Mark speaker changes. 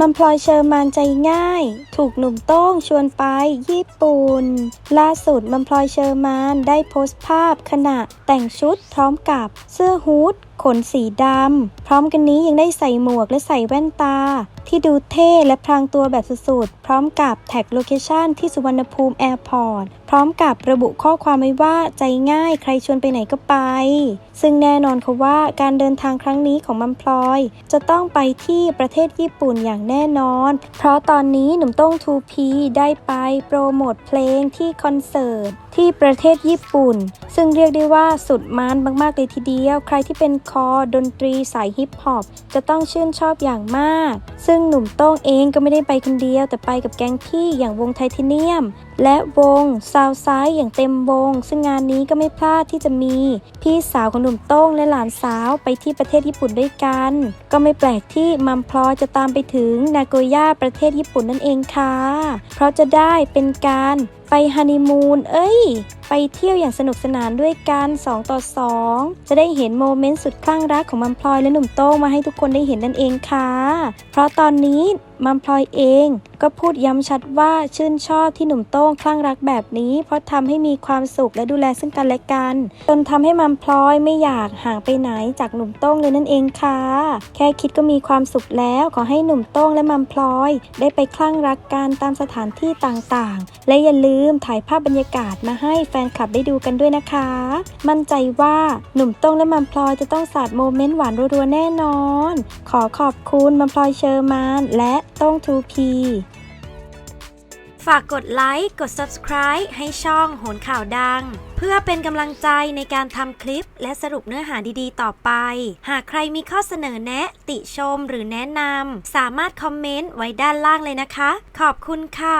Speaker 1: มัมพลอยเชอร์มานใจง่าย ถูกหนุ่มโต้งชวนไปญี่ปุ่น ล่าสุดมัมพลอยเชอร์มานได้โพสต์ภาพขณะแต่งชุดพร้อมกับเสื้อฮูด ขนสีดำ พร้อมกันนี้ยังได้ใส่หมวกและใส่แว่นตา ที่ดูเท่และพรางตัวแบบสุดๆ พร้อมกับแท็กโลเคชันที่สุวรรณภูมิแอร์พอร์ต พร้อมกับระบุข้อความไว้ว่าใจง่ายใครชวนไปไหนก็ไป ซึ่งแน่นอนค่ะว่าการเดินทางครั้งนี้ของมัมพลอย จะต้องไปที่ประเทศญี่ปุ่นอย่างแน่นอน เพราะตอนนี้หนุ่มต้ง 2P ได้ไปโปรโมทเพลงที่คอนเสิร์ตที่ประเทศญี่ปุ่น ซึ่งเรียกได้ว่าสุดมันมากๆเลยทีเดียว ใครที่เป็นคอดนตรีสายฮิปฮอปจะต้องชื่นชอบอย่างมาก ซึ่งหนุ่มโต้งเองก็ไม่ได้ไปคนเดียว แต่ไปกับแก๊งพี่อย่างวงไทเทเนียม และวงซาวไซด์อย่างเต็มวง ซึ่งงานนี้ก็ไม่พลาดที่จะมี พี่สาวของหนุ่มโต้งและหลานสาวไปที่ประเทศญี่ปุ่นด้วยกัน ก็ไม่แปลกที่มัมพลอยจะตามไปถึงนาโกย่าประเทศญี่ปุ่นนั่นเองค่ะ เพราะจะได้เป็นการไปฮันนีมูน เอ้ย เที่ยวอย่างสนุกสนานด้วยกัน 2 ต่อ 2 จะได้เห็นโมเมนต์สุดคลั่งรักของมัมพลอยและหนุ่มโต้งมาให้ทุกคนได้เห็นนั่นเองค่ะ เพราะตอนนี้มัมพลอยเองก็พูดย้ำชัดว่าชื่นชอบที่หนุ่มโต้งคลั่งรักแบบนี้ เพราะทำให้มีความสุขและดูแลซึ่งกันและกัน จนทำให้มัมพลอยไม่อยากห่างไปไหนจากหนุ่มโต้งเลยนั่นเองค่ะ แค่คิดก็มีความสุขแล้วขอให้หนุ่มโต้งและมัมพลอย ได้ไปคลั่งรักกันตามสถานที่ต่างๆ และอย่าลืมถ่ายภาพบรรยากาศมาให้แฟนคลับได้ดูกันด้วยนะคะ มั่นใจว่าหนุ่มต้งและมัมพลอยจะต้องสาดโมเมนต์หวานรัวๆแน่นอน ขอขอบคุณมัมพลอยเชอร์มานและต้ง 2P ฝากกดไลค์ กด subscribe ให้ช่องโหนข่าวดัง เพื่อเป็นกำลังใจในการทำคลิปและสรุปเนื้อหาดีๆ ต่อไป หากใครมีข้อเสนอแนะ ติชมหรือแนะนำ สามารถคอมเมนต์ไว้ด้านล่างเลยนะคะ ขอบคุณค่ะ